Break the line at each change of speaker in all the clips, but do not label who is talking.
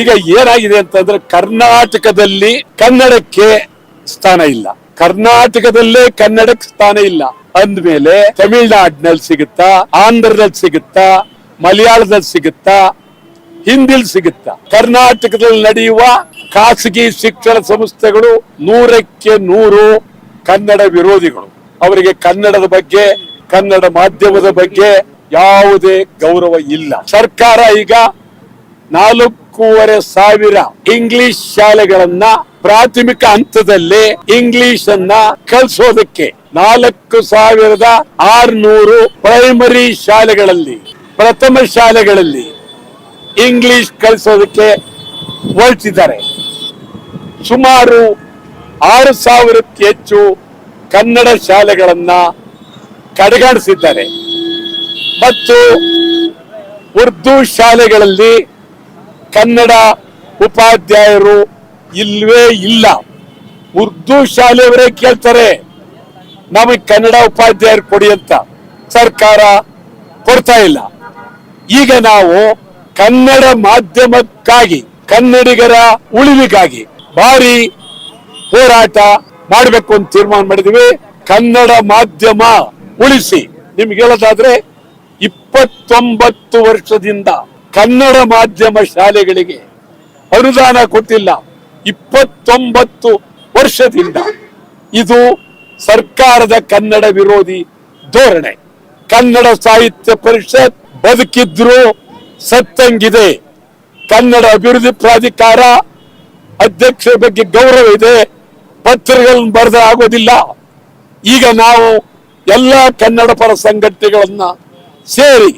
ಈಗ ಏನಾಗಿದೆ ಅಂತಂದ್ರೆ ಕರ್ನಾಟಕದಲ್ಲಿ ಕನ್ನಡಕ್ಕೆ ಸ್ಥಾನ ಇಲ್ಲ. ಕರ್ನಾಟಕದಲ್ಲೇ ಕನ್ನಡಕ್ಕೆ ಸ್ಥಾನ ಇಲ್ಲ. ಅಂದ್ಮೇಲೆ ತಮಿಳ್ನಾಡಿನಲ್ಲಿ ಸಿಗುತ್ತಾ, ಆಂಧ್ರದಲ್ಲಿ ಸಿಗುತ್ತಾ, ಮಲಯಾಳದಲ್ಲಿ ಸಿಗುತ್ತಾ, ಹಿಂದಿಲ್ ಸಿಗುತ್ತಾ. ಕರ್ನಾಟಕದಲ್ಲಿ ನಡೆಯುವ ಖಾಸಗಿ ಶಿಕ್ಷಣ ಸಂಸ್ಥೆಗಳು ನೂರಕ್ಕೆ ನೂರು ಕನ್ನಡ ವಿರೋಧಿಗಳು. ಅವರಿಗೆ ಕನ್ನಡದ ಬಗ್ಗೆ ಕನ್ನಡ ಮಾಧ್ಯಮದ ಬಗ್ಗೆ ಯಾವುದೇ ಗೌರವ ಇಲ್ಲ. ಸರ್ಕಾರ ಈಗ ನಾಲ್ಕೂವರೆ ಸಾವಿರ ಇಂಗ್ಲಿಷ್ ಶಾಲೆಗಳನ್ನ ಪ್ರಾಥಮಿಕ ಹಂತದಲ್ಲಿ ಇಂಗ್ಲಿಷ್ ಅನ್ನ ಕಲಿಸೋದಕ್ಕೆ ನಾಲ್ಕು ಸಾವಿರದ ಆರ್ನೂರು ಪ್ರೈಮರಿ ಶಾಲೆಗಳಲ್ಲಿ, ಪ್ರಥಮ ಶಾಲೆಗಳಲ್ಲಿ ಇಂಗ್ಲಿಷ್ ಕಲಿಸೋದಕ್ಕೆ ಹೊರಟಿದ್ದಾರೆ. ಸುಮಾರು ಆರು ಸಾವಿರಕ್ಕೆ ಹೆಚ್ಚು ಕನ್ನಡ ಶಾಲೆಗಳನ್ನ ಕಡೆಗಣಿಸಿದ್ದಾರೆ. ಮತ್ತು ಉರ್ದು ಶಾಲೆಗಳಲ್ಲಿ ಕನ್ನಡ ಉಪಾಧ್ಯಾಯರು ಇಲ್ವೇ ಇಲ್ಲ. ಉರ್ದು ಶಾಲೆಯವರೇ ಕೇಳ್ತಾರೆ, ನಮಗೆ ಕನ್ನಡ ಉಪಾಧ್ಯಾಯರು ಕೊಡಿ ಅಂತ. ಸರ್ಕಾರ ಕೊಡ್ತಾ ಇಲ್ಲ. ಈಗ ನಾವು ಕನ್ನಡ ಮಾಧ್ಯಮಕ್ಕಾಗಿ, ಕನ್ನಡಿಗರ ಉಳಿವಿಗಾಗಿ ಭಾರಿ ಹೋರಾಟ ಮಾಡಬೇಕು ಅಂತ ತೀರ್ಮಾನ ಮಾಡಿದ್ವಿ ಕನ್ನಡ ಮಾಧ್ಯಮ ಉಳಿಸಿ. ನಿಮ್ಗೆ ಹೇಳೋದಾದ್ರೆ ಇಪ್ಪತ್ತೊಂಬತ್ತು ವರ್ಷದಿಂದ ಕನ್ನಡ ಮಾಧ್ಯಮ ಶಾಲೆಗಳಿಗೆ ಅನುದಾನ ಕೊಟ್ಟಿಲ್ಲ. ಇಪ್ಪತ್ತೊಂಬತ್ತು ವರ್ಷದಿಂದ. ಇದು ಸರ್ಕಾರದ ಕನ್ನಡ ವಿರೋಧಿ ಧೋರಣೆ. ಕನ್ನಡ ಸಾಹಿತ್ಯ ಪರಿಷತ್ ಬದುಕಿದ್ರು ಸತ್ತಂಗಿದೆ. ಕನ್ನಡ ಅಭಿವೃದ್ಧಿ ಪ್ರಾಧಿಕಾರ ಅಧ್ಯಕ್ಷರ ಬಗ್ಗೆ ಗೌರವ ಇದೆ. ಪತ್ರಗಳನ್ನು ಬರೆದ ಆಗೋದಿಲ್ಲ. ಈಗ ನಾವು ಎಲ್ಲ ಕನ್ನಡ ಪರ ಸಂಘಟನೆಗಳನ್ನ ಸೇರಿ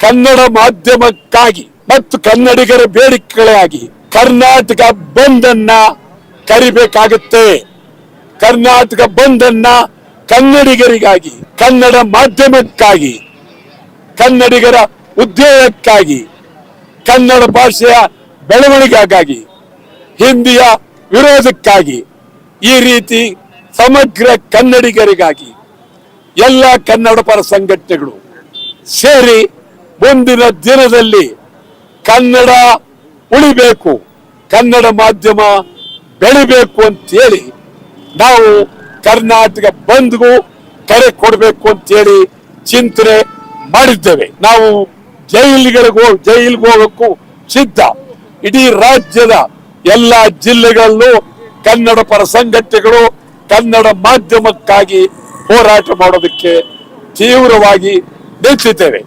ಕನ್ನಡ ಮಾಧ್ಯಮಕ್ಕಾಗಿ ಮತ್ತು ಕನ್ನಡಿಗರ ಬೇಡಿಕೆಗಳಾಗಿ ಕರ್ನಾಟಕ ಬಂದ್ ಅನ್ನ ಕರಿಬೇಕಾಗುತ್ತೆ. ಕರ್ನಾಟಕ ಬಂದ್ ಅನ್ನ ಕನ್ನಡಿಗರಿಗಾಗಿ, ಕನ್ನಡ ಮಾಧ್ಯಮಕ್ಕಾಗಿ, ಕನ್ನಡಿಗರ ಉದ್ಯೋಗಕ್ಕಾಗಿ, ಕನ್ನಡ ಭಾಷೆಯ ಬೆಳವಣಿಗೆಗಾಗಿ, ಹಿಂದಿಯ ವಿರೋಧಕ್ಕಾಗಿ ಈ ರೀತಿ ಸಮಗ್ರ ಕನ್ನಡಿಗರಿಗಾಗಿ ಎಲ್ಲ ಕನ್ನಡ ಪರ ಸಂಘಟನೆಗಳು ಸೇರಿ ಮುಂದಿನ ದಿನದಲ್ಲಿ ಕನ್ನಡ ಉಳಿಬೇಕು, ಕನ್ನಡ ಮಾಧ್ಯಮ ಬೆಳಿಬೇಕು ಅಂತ ಹೇಳಿ ನಾವು ಕರ್ನಾಟಕ ಬಂದ್ಗೂ ಕರೆ ಕೊಡಬೇಕು ಅಂತ ಹೇಳಿ ಚಿಂತನೆ ಮಾಡಿದ್ದೇವೆ. ನಾವು ಜೈಲುಗಳಿಗೆ ಜೈಲಿಗೆ ಹೋಗಕ್ಕೂ ಸಿದ್ಧ. ಇಡೀ ರಾಜ್ಯದ ಎಲ್ಲ ಜಿಲ್ಲೆಗಳಲ್ಲೂ ಕನ್ನಡ ಪರ ಸಂಘಟನೆಗಳು ಕನ್ನಡ ಮಾಧ್ಯಮಕ್ಕಾಗಿ ಹೋರಾಟ ಮಾಡೋದಕ್ಕೆ ತೀವ್ರವಾಗಿ ನಿಲ್ಸಿದ್ದೇವೆ